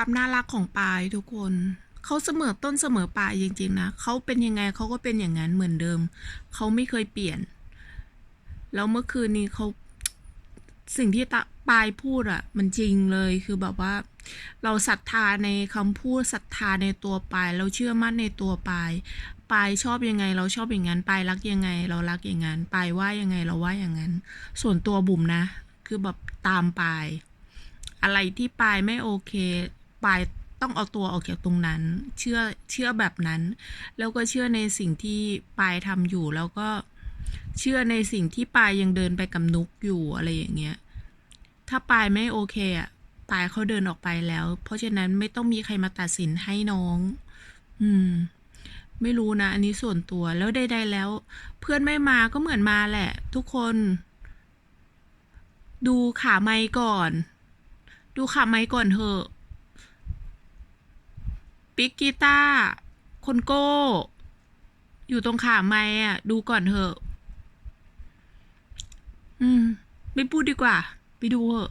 ความน่ารักของปายทุกคนเขาเสมอต้นเสมอปลายจริงๆนะเขาเป็นยังไงเขาก็เป็นอย่างนั้นเหมือนเดิมเขาไม่เคยเปลี่ยน แล้วเมื่อคืนนี้เขาสิ่งที่ตะปายพูดอะมันจริงเลยคือแบบว่า เราศรัทธาในคำพูดศรัทธาในตัวปาย เราเชื่อมั่นในตัวปายปายชอบยังไง เราชอบอย่างนั้นปายรักยังไง เรารักอย่างนั้นปายว่ายังไงเราว่าอย่างนั้น ส่วนตัวบุ๋มนะ คือแบบตามปาย อะไรที่ปายไม่โอเค ปายต้องเอาตัวออกจากตรงนั้น เชื่อเชื่อแบบนั้น แล้วก็เชื่อในสิ่งที่ปายทำอยู่แล้วก็เชื่อในสิ่งที่ปายยังเดินไปกับนุกอยู่อะไรอย่างเงี้ย ถ้าปายไม่โอเคอะปายเขาเดินออกไปแล้ว เพราะฉะนั้นไม่ต้องมีใครมาตัดสินให้น้อง อืม ไม่รู้นะ อันนี้ส่วนตัวแล้วใดๆแล้ว เพื่อนไม่มาก็เหมือนมาแหละ ทุกคน ดูขาไม้ก่อน ดูขาไม้ก่อนเถอะ ปิกกีตาร์คนโก้ อยู่ตรงขาไม้อะ ดูก่อนเถอะ อืม ไม่พูดดีกว่า ไปดูเถอะ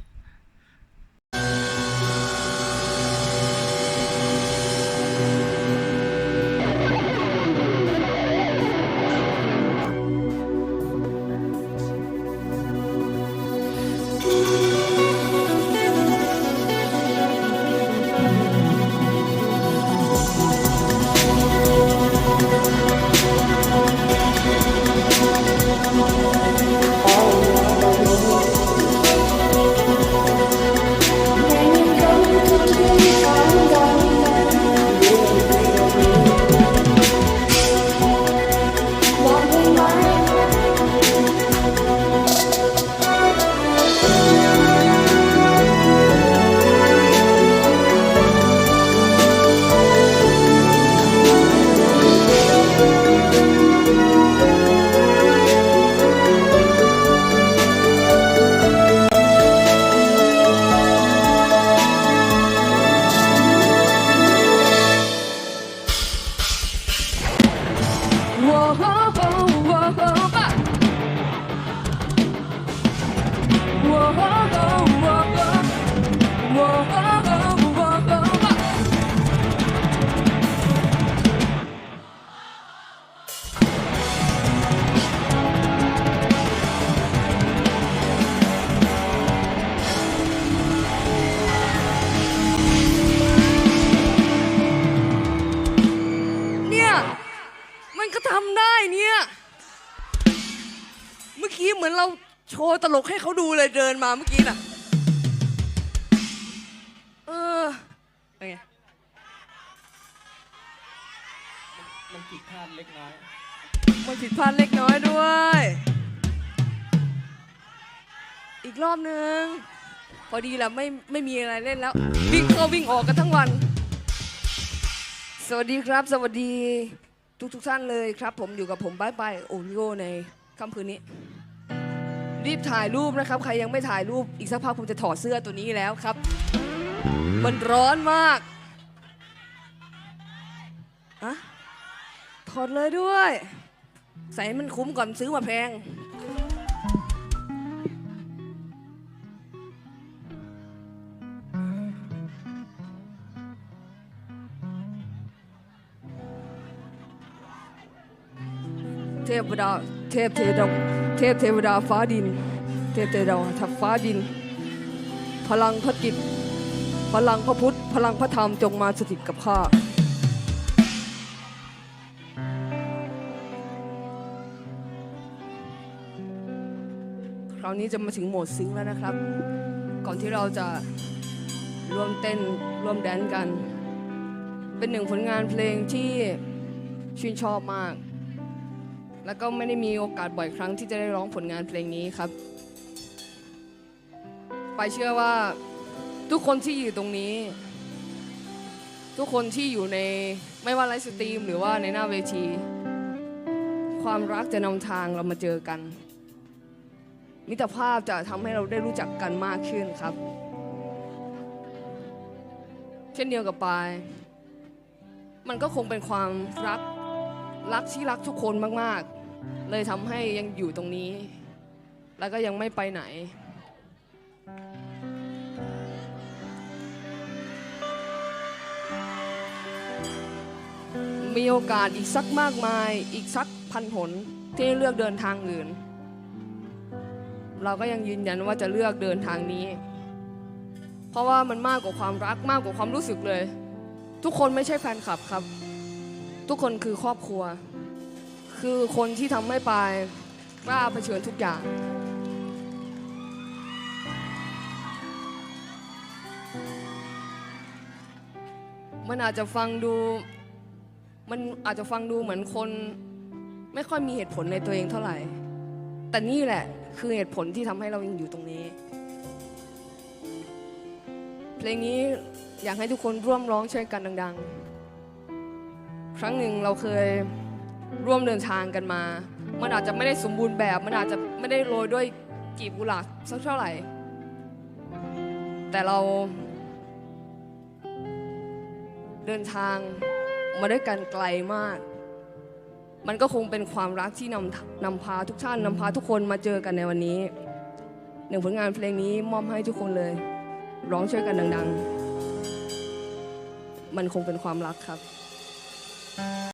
เหมือนเราโชว์ตลกให้เขาดูเลยเดินมาเมื่อกี้น่ะ เออเป็นไงมันผิดพลาดเล็กน้อย มันผิดพลาดเล็กน้อยด้วย อีกรอบนึง พอดีแหละไม่ไม่มีอะไรเล่นแล้ว วิ่งเข้าวิ่งออกกันทั้งวัน สวัสดีครับ สวัสดีทุกทุกๆท่านเลยครับ ผมอยู่กับผมบายบายโอริโอในค่ำคืนนี้ รีบถ่ายรูปนะครับ ใครยังไม่ถ่ายรูปอีกสักพักผมจะถอดเสื้อตัวนี้แล้วครับ มันร้อนมากอะถอดเลยด้วย ใส่ให้มันคุ้มก่อนซื้อมาแพง เทพดาเทพเทดา เทพเทวดาฟ้าดิน เทพเทวดาทับฟ้าดิน พลังพระกิจ พลังพระพุทธ พลังพระธรรมจงมาสถิตกับข้าคราวนี้จะมาถึงโหมดซิงค์แล้วนะครับ ก่อนที่เราจะร่วมเต้นร่วมแดนกัน เป็นหนึ่งผลงานเพลงที่ชื่นชอบมาก แล้วก็ไม่ได้มีโอกาสบ่อยครั้งที่จะได้ร้องผลงานเพลงนี้ครับ ไปเชื่อว่าทุกคนที่อยู่ตรงนี้ ทุกคนที่อยู่ในไม่ว่าไลฟ์สตรีมหรือว่าในหน้าเวที ความรักจะนำทางเรามาเจอกัน มิตรภาพจะทำให้เราได้รู้จักกันมากขึ้นครับ เช่นเดียวกับปาย มันก็คงเป็นความรักรักที่รักทุกคนมาก ๆ เลยทำให้ยังอยู่ตรงนี้ แล้วก็ยังไม่ไปไหน มีโอกาสอีกสักมากมาย อีกสักพันหนที่เลือกเดินทางอื่น เราก็ยังยืนยันว่าจะเลือกเดินทางนี้ เพราะว่ามันมากกว่าความรักมากกว่าความรู้สึกเลย ทุกคนไม่ใช่แฟนคลับครับ ทุกคนคือครอบครัว คือคนที่ทำให้ปายกล้าเผชิญทุกอย่าง มันอาจจะฟังดูมันอาจจะฟังดูเหมือนคนไม่ค่อยมีเหตุผลในตัวเองเท่าไหร่ แต่นี่แหละคือเหตุผลที่ทำให้เรายังอยู่ตรงนี้ เพลงนี้อยากให้ทุกคนร่วมร้องช่วยกันดัง ๆ ครั้งหนึ่งเราเคย ร่วมเดินทางกันมา มันอาจจะไม่ได้สมบูรณ์แบบ มันอาจจะไม่ได้โรยด้วยกีบกุหลาบสักเท่าไหร่ แต่เราเดินทางมาด้วยกันไกลมาก มันก็คงเป็นความรักที่นำนำพาทุกท่านนำพาทุกคนมาเจอกันในวันนี้ หนึ่งผลงานเพลงนี้มอบให้ทุกคนเลย ร้องช่วยกันดัง ๆ มันคงเป็นความรักครับ